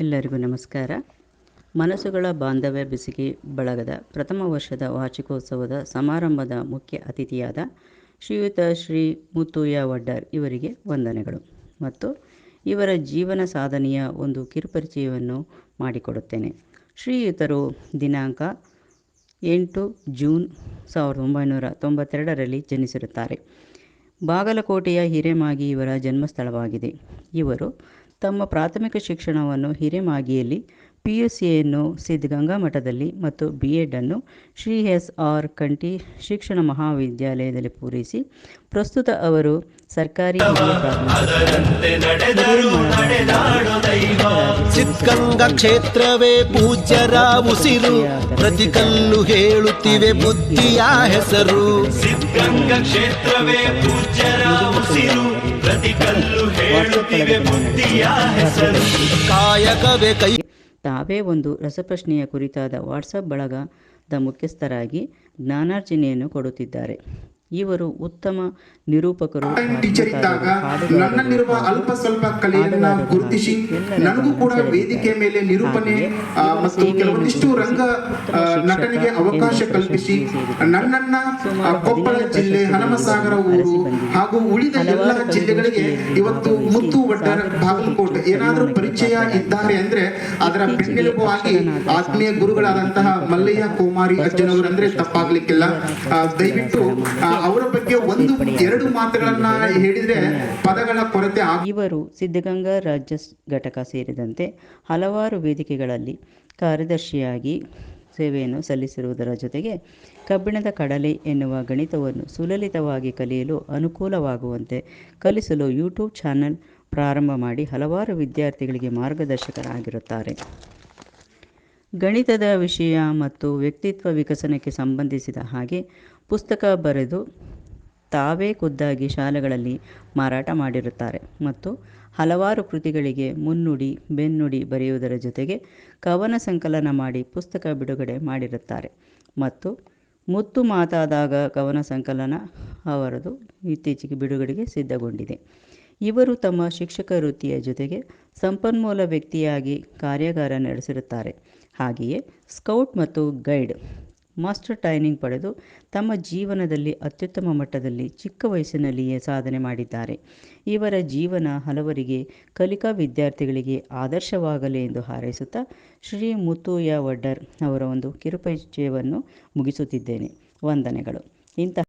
ಎಲ್ಲರಿಗೂ ನಮಸ್ಕಾರ. ಮನಸ್ಸುಗಳ ಬಾಂಧವ್ಯ ಬೆಸುಗೆ ಬಳಗದ ಪ್ರಥಮ ವರ್ಷದ ವಾರ್ಷಿಕೋತ್ಸವದ ಸಮಾರಂಭದ ಮುಖ್ಯ ಅತಿಥಿಯಾದ ಶ್ರೀಯುತ ಶ್ರೀ ಮುತ್ತುಯ್ಯ ವಡ್ಡರ್ ಇವರಿಗೆ ವಂದನೆಗಳು. ಮತ್ತು ಇವರ ಜೀವನ ಸಾಧನೆಯ ಒಂದು ಕಿರುಪರಿಚಯವನ್ನು ಮಾಡಿಕೊಡುತ್ತೇನೆ. ಶ್ರೀಯುತರು ದಿನಾಂಕ ಎಂಟು ಜೂನ್ ಸಾವಿರದ ಒಂಬೈನೂರ ತೊಂಬತ್ತೆರಡರಲ್ಲಿ ಜನಿಸಿರುತ್ತಾರೆ. ಬಾಗಲಕೋಟೆಯ ಹಿರೇಮಾಗಿ ಇವರ ಜನ್ಮಸ್ಥಳವಾಗಿದೆ. ಇವರು ತಮ್ಮ ಪ್ರಾಥಮಿಕ ಶಿಕ್ಷಣವನ್ನು ಹಿರೇಮಾಗಿಯಲ್ಲಿ ಪಿ ಯು ಸಿಯನ್ನು ಸಿದ್ಧಗಂಗಾ ಮಠದಲ್ಲಿ ಮತ್ತು ಬಿ ಎಡನ್ನು ಶ್ರೀ ಎಸ್ ಆರ್ ಕಂಠಿ ಶಿಕ್ಷಣ ಮಹಾವಿದ್ಯಾಲಯದಲ್ಲಿ ಪೂರೈಸಿ ಪ್ರಸ್ತುತ ಅವರು ಸರ್ಕಾರಿ ಸಿದ್ಧಗಂಗಾ ಕ್ಷೇತ್ರವೇ ಪೂಜ್ಯರ ಉಸಿರು. ಪ್ರತಿ ಕಲ್ಲು ಹೇಳುತ್ತಿವೆ ಬುದ್ಧಿಯ ಹೆಸರು. ಸಿದ್ಧಗಂಗಾ ಕ್ಷೇತ್ರವೇ ಪೂಜ್ಯರ ಉಸಿರು. ತಾವೇ ಒಂದು ರಸಪ್ರಶ್ನೆಯ ಕುರಿತಾದ ವಾಟ್ಸಪ್ ಬಳಗದ ಮುಖ್ಯಸ್ಥರಾಗಿ ಜ್ಞಾನಾರ್ಜನೆಯನ್ನು ಕೊಡುತ್ತಿದ್ದಾರೆ. ಇವರು ಉತ್ತಮ ನಿರೂಪಕರು ಟೀಚರ್ ಇದ್ದಾಗ ಹಾಡುಗಾರರು, ನನ್ನಲ್ಲಿರುವ ಅಲ್ಪ ಸ್ವಲ್ಪ ಕಲೆಯನ್ನ ಗುರುತಿಸಿ ನನಗೂ ಕೂಡ ವೇದಿಕೆ ಮೇಲೆ ನಿರೂಪಣೆ ಮತ್ತು ಕೆಲವೊಂದಿಷ್ಟು ರಂಗ ನಟನೆಗೆ ಅವಕಾಶ ಕಲ್ಪಿಸಿ ನನ್ನನ್ನ ಕೊಪ್ಪಳ ಜಿಲ್ಲೆ ಹನಮಸಾಗರ ಊರು ಹಾಗೂ ಉಳಿದ ಎಲ್ಲ ಜಿಲ್ಲೆಗಳಿಗೆ ಇವತ್ತು ಮುತ್ತು ಒಡ್ಡರ ಬಾಗಲಕೋಟೆ ಏನಾದರೂ ಪರಿಚಯ ಇದ್ದಾರೆ ಅಂದ್ರೆ ಅದರ ಇತ್ತೀಚೆಗೆ ಬೆನ್ನೆಲುಬು ಆಗಿ ಆತ್ಮೀಯ ಗುರುಗಳಾದಂತಹ ಮಲ್ಲಯ್ಯ ಕುಮಾರಿ ಅಜ್ಜನವರು ಅಂದ್ರೆ ತಪ್ಪಾಗ್ಲಿಕ್ಕಿಲ್ಲ. ದಯವಿಟ್ಟು ಅವರ ಬಗ್ಗೆ ಒಂದು ಎರಡು ಮಾತುಗಳನ್ನ ಹೇಳಿದ್ರೆ ಪದಗಳ ಕೊರತೆ ಇವರು ಸಿದ್ಧಗಂಗಾ ರಾಜ್ಯ ಘಟಕ ಸೇರಿದಂತೆ ಹಲವಾರು ವೇದಿಕೆಗಳಲ್ಲಿ ಕಾರ್ಯದರ್ಶಿಯಾಗಿ ಸೇವೆಯನ್ನು ಸಲ್ಲಿಸಿರುವುದರ ಜೊತೆಗೆ ಕಬ್ಬಿಣದ ಕಡಲೆ ಎನ್ನುವ ಗಣಿತವನ್ನು ಸುಲಲಿತವಾಗಿ ಕಲಿಯಲು ಅನುಕೂಲವಾಗುವಂತೆ ಕಲಿಸಲು ಯೂಟ್ಯೂಬ್ ಚಾನಲ್ ಪ್ರಾರಂಭ ಮಾಡಿ ಹಲವಾರು ವಿದ್ಯಾರ್ಥಿಗಳಿಗೆ ಮಾರ್ಗದರ್ಶಕರಾಗಿರುತ್ತಾರೆ. ಗಣಿತದ ವಿಷಯ ಮತ್ತು ವ್ಯಕ್ತಿತ್ವ ವಿಕಸನಕ್ಕೆ ಸಂಬಂಧಿಸಿದ ಹಾಗೆ ಪುಸ್ತಕ ಬರೆದು ತಾವೇ ಖುದ್ದಾಗಿ ಶಾಲೆಗಳಲ್ಲಿ ಮಾರಾಟ ಮಾಡಿರುತ್ತಾರೆ ಮತ್ತು ಹಲವಾರು ಕೃತಿಗಳಿಗೆ ಮುನ್ನುಡಿ, ಬೆನ್ನುಡಿ ಬರೆಯುವುದರ ಜೊತೆಗೆ ಕವನ ಸಂಕಲನ ಮಾಡಿ ಪುಸ್ತಕ ಬಿಡುಗಡೆ ಮಾಡಿರುತ್ತಾರೆ. ಮತ್ತು ಮುತ್ತು ಮಾತಾದಾಗ ಕವನ ಸಂಕಲನ ಅವರದು ಇತ್ತೀಚೆಗೆ ಬಿಡುಗಡೆಗೆ ಸಿದ್ಧಗೊಂಡಿದೆ. ಇವರು ತಮ್ಮ ಶಿಕ್ಷಕ ವೃತ್ತಿಯ ಜೊತೆಗೆ ಸಂಪನ್ಮೂಲ ವ್ಯಕ್ತಿಯಾಗಿ ಕಾರ್ಯಾಗಾರ ನಡೆಸಿರುತ್ತಾರೆ. ಹಾಗೆಯೇ ಸ್ಕೌಟ್ ಮತ್ತು ಗೈಡ್ ಮಾಸ್ಟರ್ ಟ್ರೈನಿಂಗ್ ಪಡೆದು ತಮ್ಮ ಜೀವನದಲ್ಲಿ ಅತ್ಯುತ್ತಮ ಮಟ್ಟದಲ್ಲಿ ಚಿಕ್ಕ ವಯಸ್ಸಿನಲ್ಲಿಯೇ ಸಾಧನೆ ಮಾಡಿದ್ದಾರೆ. ಇವರ ಜೀವನ ಹಲವರಿಗೆ ಕಲಿಕಾ ವಿದ್ಯಾರ್ಥಿಗಳಿಗೆ ಆದರ್ಶವಾಗಲಿ ಎಂದು ಹಾರೈಸುತ್ತಾ ಶ್ರೀ ಮುತ್ತುಯ ವಡ್ಡರ್ ಅವರ ಒಂದು ಕಿರುಪರಿಚಯವನ್ನು ಮುಗಿಸುತ್ತಿದ್ದೇನೆ. ವಂದನೆಗಳು. ಇಂತಹ